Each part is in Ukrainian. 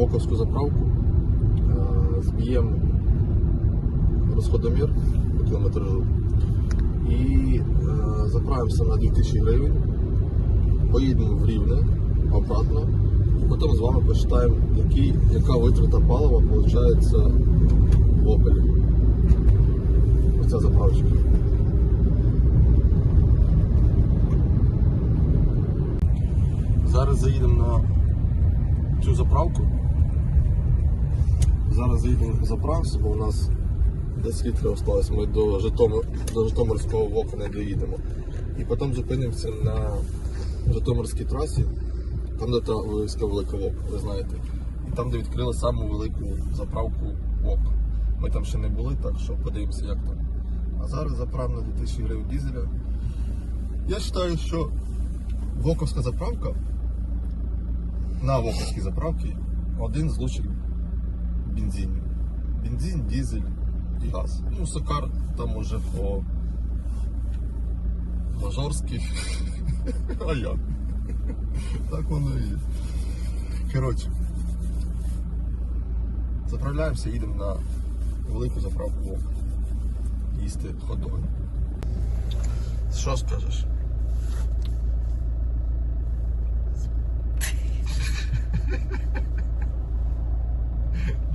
Воковську заправку, е, зб'ємо розходомір по кілометражу і е, заправимося на 2000 гривень, поїдемо в Рівне обратно, і потім з вами почитаємо, який, яка витрата палива виходить в Опелі. Оця заправочка. Зараз заїдемо на цю заправку. Зараз заїдемо заправимося, бо у нас 10 літрів осталось. Ми до, Житомир, до Житомирського ВОКу не доїдемо. І потім зупинимося на Житомирській трасі, там де та вивіска велика ВОК, ви знаєте. І там, де відкрили саму велику заправку ВОК. Ми там ще не були, так що подивимося, як там. А зараз заправимо на 2000 гривень дизеля. Я вважаю, що Воковська заправка на Воковській заправці один з лучших бензинів. Бензин, дизель і газ. Ну, Сокар там уже по мажорськи. А як? Так воно і є. Коротше. Заправляємося, їдемо на велику заправку Їсти ходоги. Що скажеш?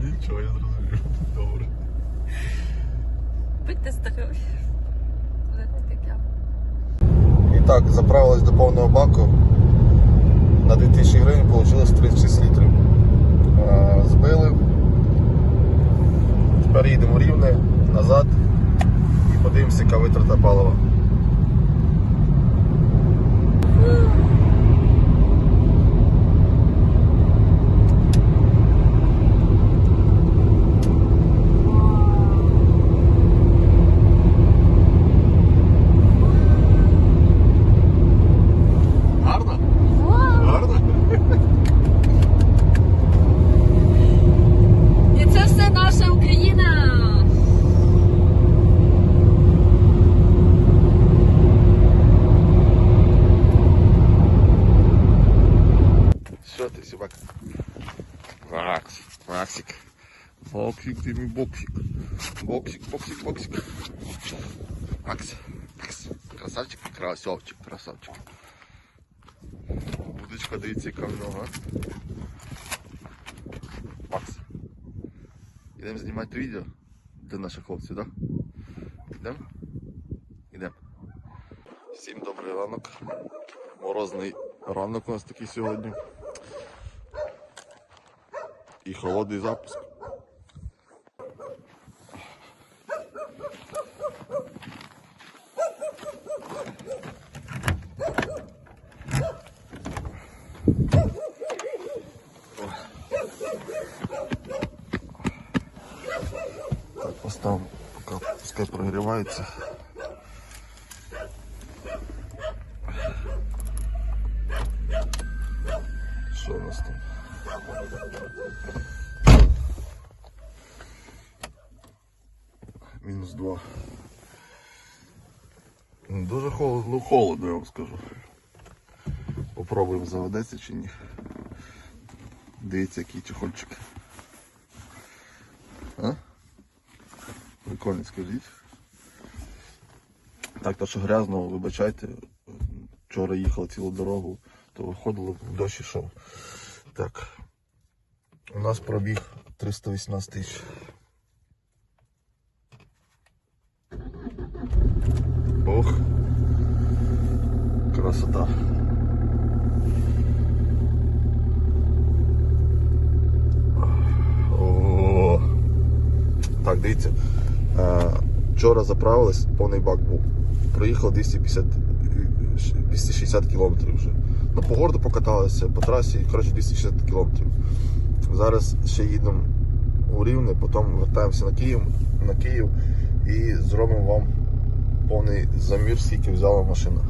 Нічого, я зрозумів. Добре. Будьте здорові. Але не таке. І так, заправились до повного баку. На 2000 гривень вийшло 36 літрів. Е, Збили. Тепер їдемо рівне, назад і подивимося, яка витрата палива. Гарно? Гарно? І це все наша Україна. Що ти, собак? Макс, Максик. Боксик, боксик. Боксик, боксик. Макс, Макс. Красавчик, красавчик, красавчик. Будочка, дивіться, яка в нього. Макс. Ідемо знімати відео для наших хлопців, так? Да? Ідемо? Ідемо. Всім добрий ранок. Морозний ранок у нас такий сьогодні. І холодний запуск. Так, поставимо, поки пускай прогрівається. Що у нас там? Мінус 2. Дуже холодно, ну холодно, я вам скажу. Попробуємо заведеться чи ні. Дивіться, який чехольчик. А? Прикольно, скажіть. Так, то що грязно, вибачайте. Вчора їхали цілу дорогу, то виходили в дощ ішов. Так. У нас пробіг 318 тисяч. Ох. Красота. О. Так, дивіться. Е, Вчора заправились, повний бак був. Проїхав 250, 260 кілометрів вже. Ну, по городу покаталися, по трасі, коротше, 260 кілометрів. Зараз ще їдемо у Рівне, потім вертаємося на Київ, на Київ і зробимо вам повний замір, скільки взяла машина.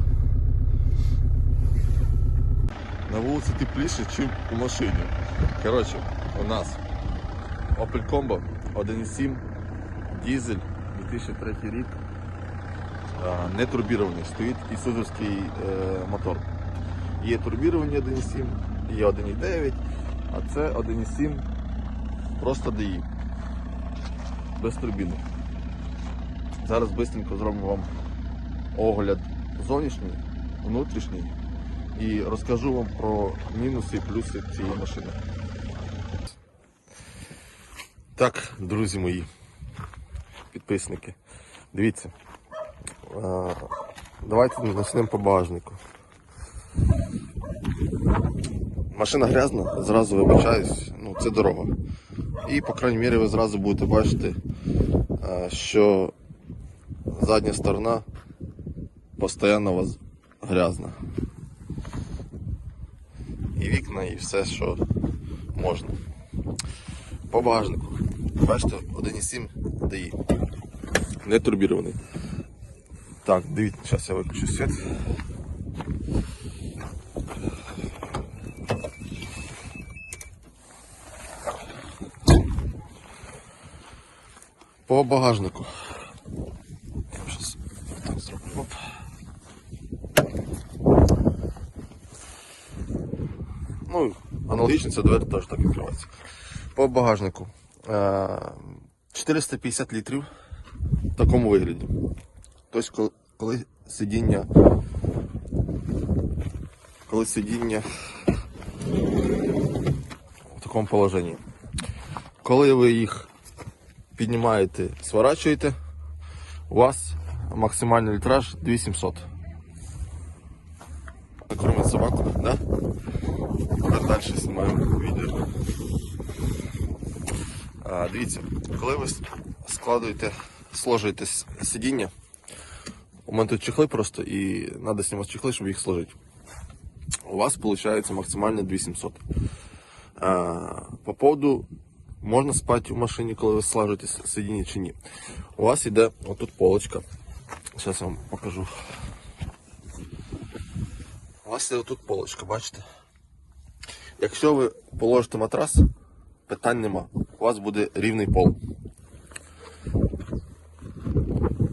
На вулиці тепліше, ніж у машині. Коротше, у нас Opel Combo 1.7, дизель, 2003 рік. Не турбірований, стоїть ісузовський е, мотор. Є турбіровані 1.7, є 1.9 А це 1,7 просто DI. Без турбіни. Зараз швидко зробимо вам огляд зовнішній, внутрішній і розкажу вам про мінуси і плюси цієї машини. Так, друзі мої, підписники, дивіться. Давайте почнемо по багажнику. Машина грязна, зразу вибачаюсь, ну це дорога. І, по крайній мірі, ви зразу будете бачити, що задня сторона постійно у вас грязна. І вікна, і все, що можна. По багажнику. Бачите, 1,7 DI. Не турбірований. Так, дивіться, зараз я виключу світ. По багажнику. Я так зроблю. Оп. Ну, аналогічно ця двері теж так відкривається. По багажнику. Е, 450 літрів в такому вигляді. Тобто, коли, сидіння. Коли сидіння в такому положенні. Коли ви їх піднімаєте, сворачуєте, у вас максимальний літраж 2700. Кормить собаку, да? Тепер далі знімаємо відео. А, дивіться, коли ви складуєте, сложуєте сидіння, у мене тут чехли просто і треба знімати чехли, щоб їх сложити. У вас виходить максимально 2700. А, по поводу можна спати в машині, коли ви слажуєте сидіння чи ні. У вас йде отут полочка. Зараз я вам покажу. У вас є отут полочка, бачите? Якщо ви положите матрас, питань нема. У вас буде рівний пол.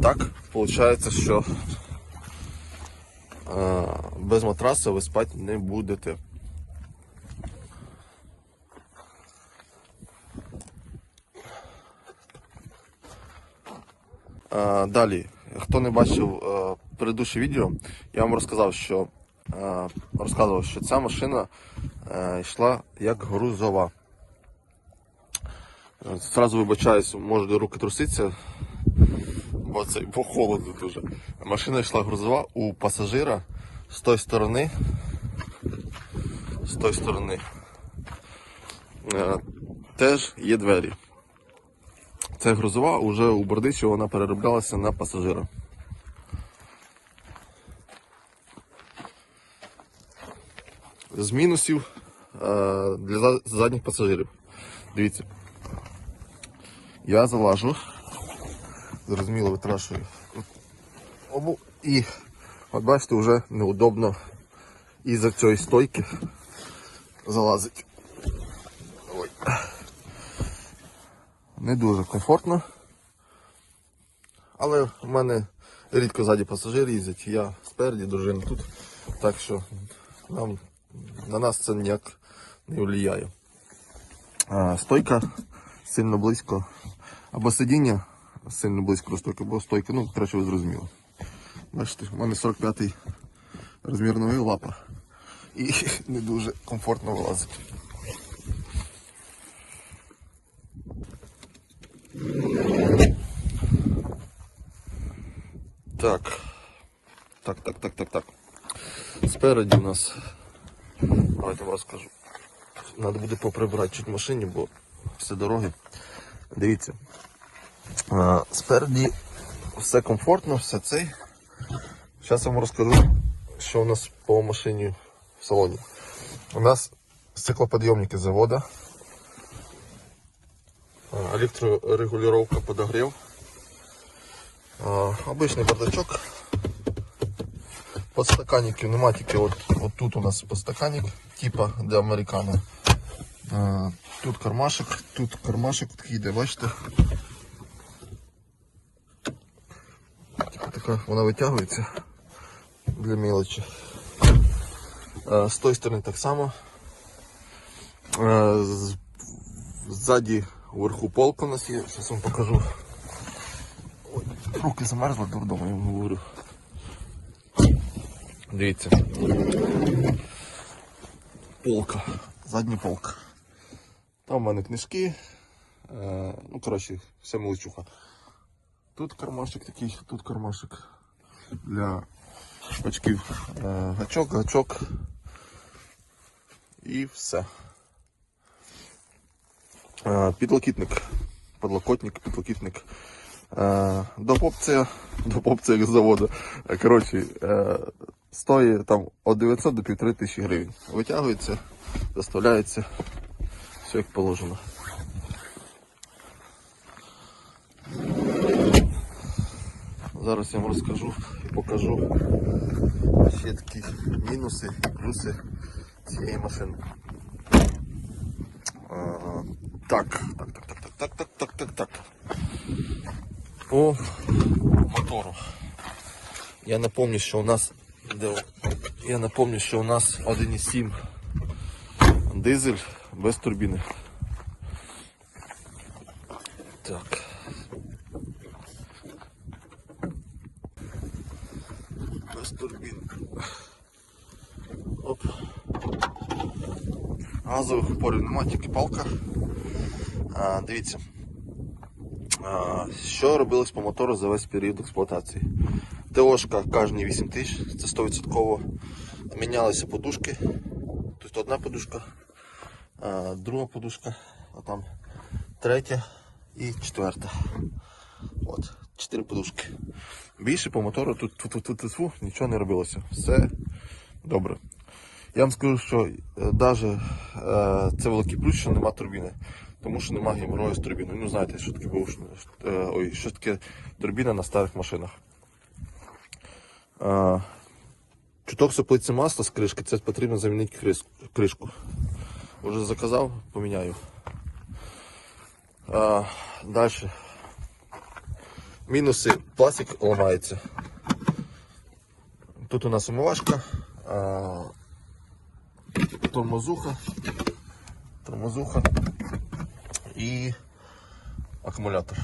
Так, виходить, що е, без матраса ви спати не будете. Е, Далі, хто не бачив е, предыдущее відео, я вам розказав, що розказував, що ця машина йшла як грузова. Зразу вибачаюсь, може руки труситься, бо це бо холодно дуже. Машина йшла грузова у пасажира з тої сторони. З тої сторони. е, Теж є двері. Це грузова, уже у Бердичі вона перероблялася на пасажира. З мінусів е, для задніх пасажирів. Дивіться. Я залажу. Зрозуміло, витрашую. Обу і от бачите, вже неудобно із-за цієї стойки залазить. Ой. Не дуже комфортно. Але в мене рідко ззаді пасажири їздять, я спереді, дружина тут. Так що нам, на нас це ніяк не впливає. Стойка сильно близько. Або сидіння сильно близько до стойки, або стойка, ну, коротше, ви зрозуміли. Бачите, у мене 45-й розмір ноги лапа. І не дуже комфортно вилазить. Так. Так, так, так, так, так. Спереді у нас. Давайте вам розкажу. Треба буде поприбирати чуть в машині, бо все дороги. Дивіться. Спереді все комфортно, все цей. Зараз вам розкажу, що у нас по машині в салоні. У нас стеклоподйомники завода. Електрорегулювання подогрів. Обичний бардачок. Подстаканників нема, тільки от, от тут у нас подстаканник, типа для американо. Тут кармашек, тут кармашек такий йде, бачите? Типа вона витягується для мелочі. А, з тої сторони так само. Е, Ззаді вверху полка у нас є, зараз вам покажу. Руки замерзли, дурдом, я вам говорю. Дивіться. Полка. Задня полка. Там в мене книжки. Е, ну, коротше, вся мелочуха. Тут кармашик такий, тут кармашик для очків. Е, гачок, гачок. І все. Е, Підлокітник. Подлокотник, підлокітник. Е, До попця, до попця як з заводу. Коротше, стоїть там від 900 до 1500 гривень. Витягується, заставляється, все як положено. Зараз я вам розкажу і покажу ще такі мінуси і плюси цієї машини. Так, так, так, так, так, так, так, так, так, так. По мотору. Я напомню, що у нас я напомню, що у нас 1,7 дизель без турбіни. Так. Без турбін. Оп. Упорів палка. Дивіться. Що робилось по мотору за весь період експлуатації? ТОшка кожні 8 тисяч, це 100%. Мінялися подушки. Тут одна подушка, друга подушка, а там третя і четверта. От, чотири подушки. Більше по мотору тут, тут, тут, тут, тут нічого не робилося. Все добре. Я вам скажу, що навіть е, це великий плюс, що нема турбіни. Тому що нема геморою з турбіною. Ну знаєте, що таке бушна, е, ой, що таке турбіна на старих машинах. Е, чуток соплиться масло з кришки, це потрібно замінити кришку. Уже заказав, поміняю. Е, Далі. Мінуси. Пластик ламається. Тут у нас омивашка. Тормозуха, тормозуха і акумулятор.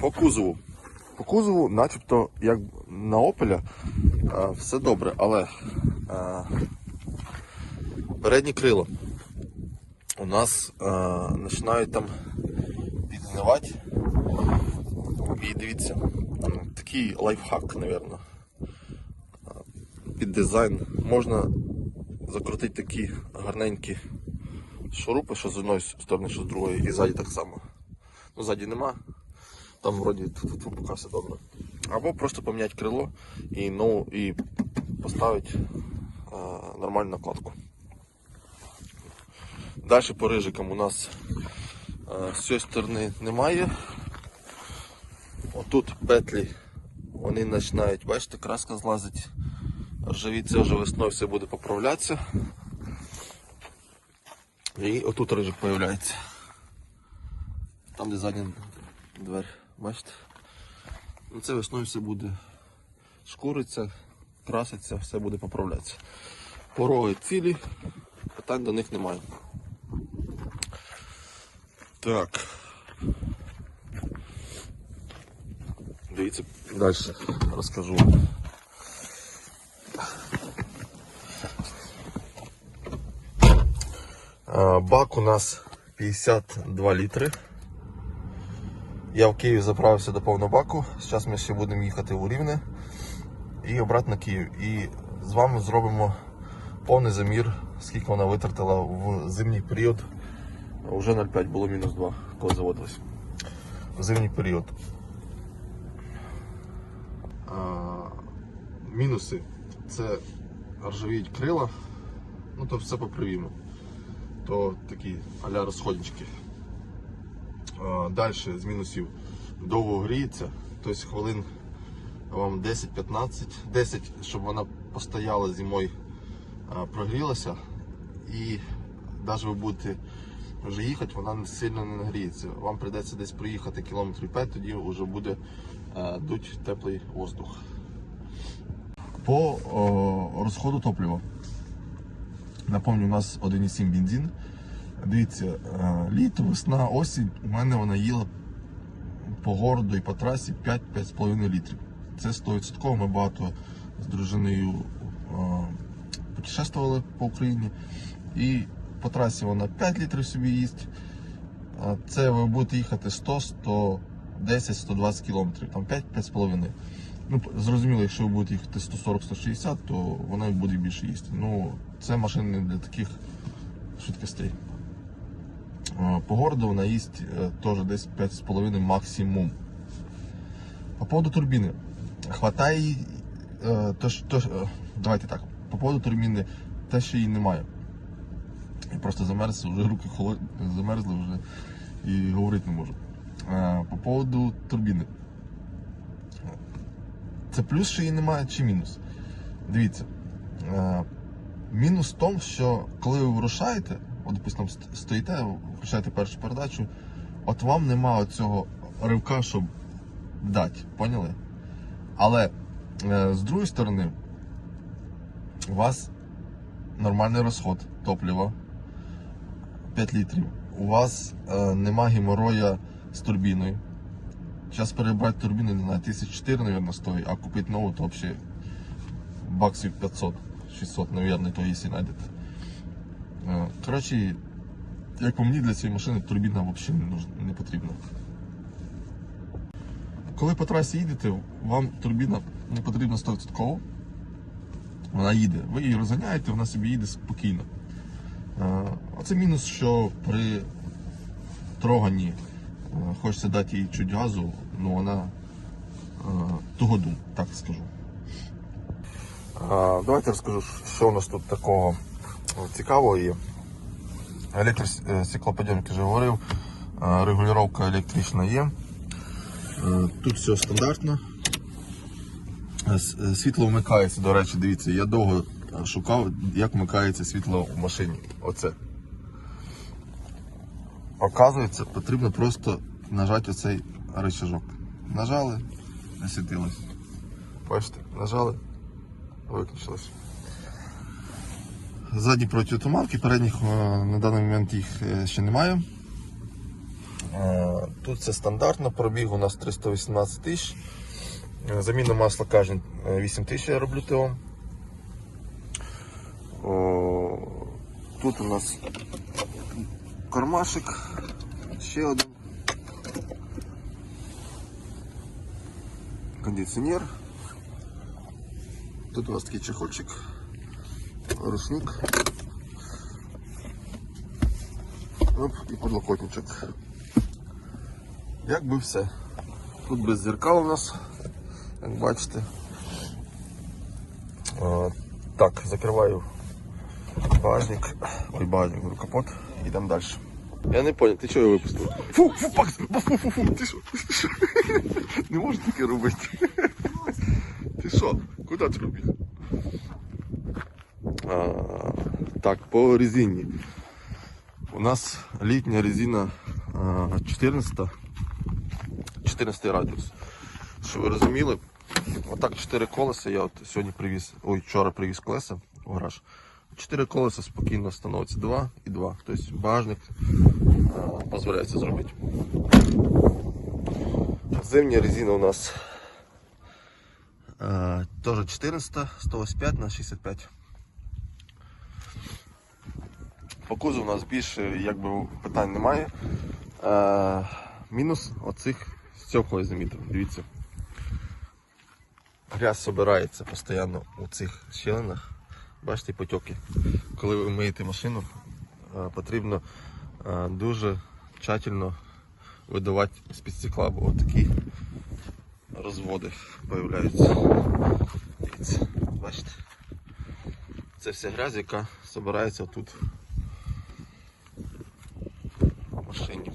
По кузову. По кузову, начебто, як на Opel, все добре, але а, передні крила у нас починають там підгнивати. І дивіться, такий лайфхак, напевно. Під дизайн можна закрутити такі гарненькі шурупи, що з одної сторони, що з другої, і ззаді так само. Ну, ззаді нема, там вроді тут поки все добре. Або просто поміняти крило і, ну, і поставити а, нормальну накладку. Далі по рижикам у нас а, з цієї сторони немає. Отут петлі вони починають, бачите, краска злазить. Ржавіться вже весною все буде поправлятися. І отут рижик з'являється. Там де задня двері, бачите? Ну, Це весною все буде шкуриться, краситься, все буде поправлятися. Пороги цілі, питань до них немає. Так. Дивіться, далі розкажу. Бак у нас 52 літри. Я в Київ заправився до повного баку. Зараз ми ще будемо їхати у Рівне і обратно Київ. І з вами зробимо повний замір, скільки вона витратила в зимній період. Уже 0,5 було мінус 2, коли заводилось. В зимній період. Мінуси це ржавіють крила, ну то все поправимо. То такі а-ля розходнички. Далі з мінусів довго гріється, тобто хвилин вам 10-15, 10, щоб вона постояла зимою, прогрілася і навіть ви будете вже їхати, вона сильно не нагріється. Вам прийдеться десь проїхати кілометрів 5, тоді вже буде е, дуть теплий воздух. По о, розходу топлива. Напомню, у нас 1,7 бензин. Дивіться, е, літо, весна, осінь, у мене вона їла по городу і по трасі 5-5,5 літрів. Це 100%. Ми багато з дружиною е, путешествували по Україні. І по трасі вона 5 літрів собі їсть. Це ви будете їхати 100, 110, 120 кілометрів, там 5-5,5. Ну, зрозуміло, якщо ви будете їхати 140-160, то вона буде більше їсти. Ну, це машини для таких швидкостей. По городу вона їсть е, теж десь 5,5 максимум. По поводу турбіни. Хватає е, То, то, е, давайте так. По поводу турбіни, те, що її немає. Я просто замерз, вже руки холод... замерзли вже і говорити не можу. По поводу турбіни. Це плюс, що її немає, чи мінус? Дивіться. е, Мінус в тому, що коли ви вирушаєте, от, допустимо, стоїте, включаєте першу передачу, от вам нема цього ривка, щоб дати, поняли? Але е, з другої сторони, у вас нормальний розход топлива 5 літрів. У вас е, нема геморроя з турбіною. Зараз перебрати турбіну, не знаю, 1004, мабуть, стоїть, а купити нову, то взагалі баксів 500, 600, мабуть, то якщо знайдете. Е, Коротше, як по мені, для цієї машини турбіна взагалі не, нужна- не потрібна. Коли по трасі їдете, вам турбіна не потрібна 100%. Вона їде. Ви її розганяєте, вона собі їде спокійно. Е, Оце мінус, що при троганні хочеться дати їй чуть газу, ну вона е, тугодум, так скажу. Давайте розкажу, що у нас тут такого цікавого є. Електростеклоподйомник вже говорив, е, регулювання електрична є. Е, Тут все стандартно. Е, е, Світло вмикається, до речі, дивіться, я довго е, шукав, як вмикається світло в машині. Оце. Оказується, потрібно просто нажати оцей рычажок. Нажали, засвітилось. Бачите, нажали, виключилось. Задні протитуманки, передніх е, на даний момент їх е, ще немає. Е, Тут це стандартно, пробіг у нас 318 тисяч. Заміна масла кожен 8 тисяч я роблю ТО. Тут у нас кармашик, ще один. Кондиціонер. Тут у нас такий чехольчик, рушник. Оп, і подлокотничок. Як би все. Тут без зеркал у нас, як бачите. А, так, закриваю багажник. Ой, багажник, говорю, капот. Йдемо далі. Я не понял, ти чого його випустив? Фу, фу, Пакс, фу, фу, фу, ти що? Не можеш таке робити. Ти що? Куди ти робиш? Так, по резині. У нас літня резина а, 14 14 радіус. Щоб ви розуміли, отак 4 колеса я от сьогодні привіз, ой, вчора привіз колеса в гараж. 4 колеса спокійно становиться 2 і 2. Тобто багажник а, дозволяє це зробити. Зимня резина у нас а, теж 400, 185 на 65. По кузову у нас більше якби, питань немає. Е, мінус оцих стекол я замітив. Дивіться. Грязь собирається постійно у цих щілинах. Бачите потоки. Коли ви миєте машину, е, потрібно е, дуже тщательно видавати з-під стекла, бо такі розводи з'являються. Бачите. Це вся грязь, яка збирається тут в машині.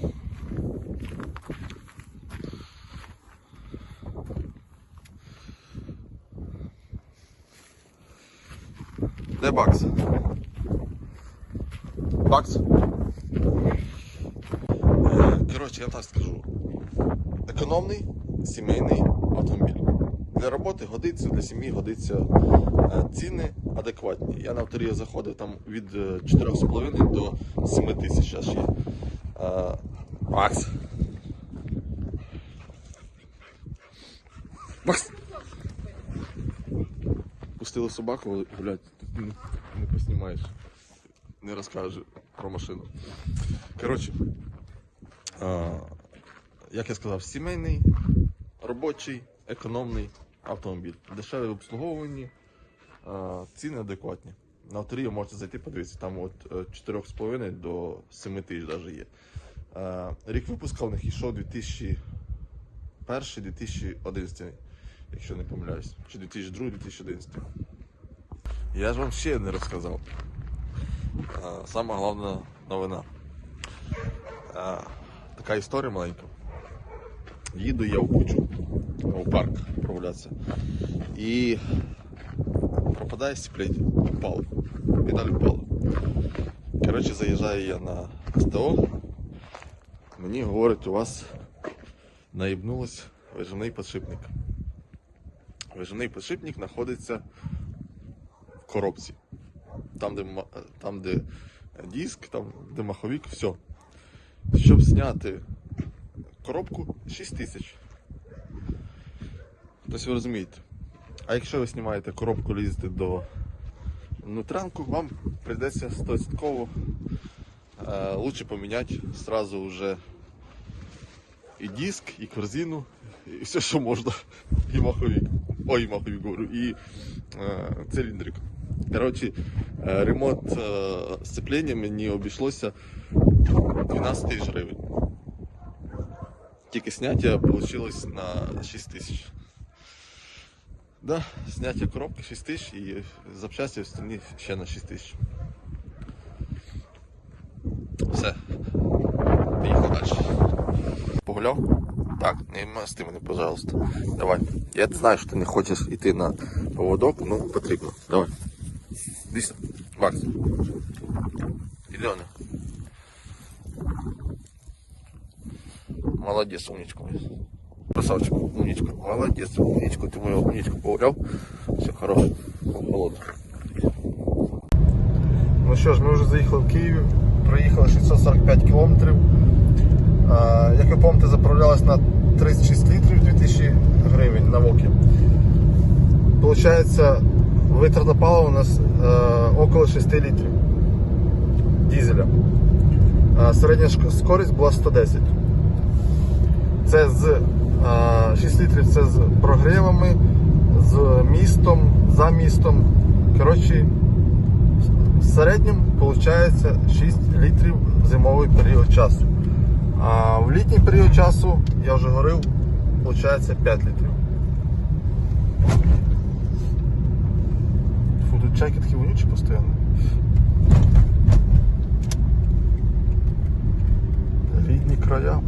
Де бакс? Бакс? Коротше, я так скажу. Економний сімейний автомобіль. Для роботи годиться, для сім'ї годиться е, ціни адекватні. Я на авторію заходив там від е, 4,5 до 7 тисяч аж є. Е, Макс. Макс. Пустили собаку тут не, поснімаєш, не розкажеш про машину. Коротше, а, як я сказав, сімейний, робочий, економний автомобіль. Дешеве в обслуговуванні, ціни адекватні. На авторію можете зайти, подивитися, там от е, 4,5 до 7 тисяч навіть є. А, Рік випуска у них йшов 2001-2011, якщо не помиляюсь, чи 2002-2011. Я ж вам ще не розказав. Сама головна новина. Така історія маленька. Їду я в Бучу, у парк прогулятися. І пропадає сцепление. Впало. Педаль впала. Коротше, заїжджаю я на СТО. Мені говорять, у вас наїбнулось вижимний підшипник. Вижимний підшипник знаходиться в коробці. Там, де, там, де диск, там, де маховик, все. Щоб зняти коробку 6 тисяч. Тобто ви розумієте. А якщо ви знімаєте коробку, лізете до внутрянку, вам прийдеться 100% е, лучше поміняти сразу вже і диск, і корзину, і все, що можна. І маховик. Ой, маховик говорю, і е, циліндрик. Коротше, е, ремонт е, сцеплення мені обійшлося 12 тисяч гривень. Тільки зняття вийшло на 6 тисяч. Да, зняття коробки 6 тисяч і запчасті остальні ще на 6 тисяч. Все. Поїхав далі. Погуляв? Так, не масти мене, пожалуйста. Давай. Я знаю, що ти не хочеш йти на поводок, ну потрібно. Давай. Дивись. Макс. Іди Оля. Молодец, умничка. моя. Красавчик, умничка. Молодец, умничка. Ты мою умничку погулял. Все хорошо. Холодно. Ну що ж, ми вже заїхали в Київ, проїхали 645 кілометрів. Як ви пам'ятаєте, заправлялась на 36 літрів 2000 гривень на ВОКі. Получається, витрата палива у нас е, около 6 літрів дизеля. А середня шк- скорість була 110. Це з а, 6 літрів це з прогрівами, з містом, за містом. Коротше, в середньому виходить 6 літрів зимовий період часу. А в літній період часу, я вже говорив, виходить 5 літрів. Тут чайки такі вонючі постійно. Рідні края.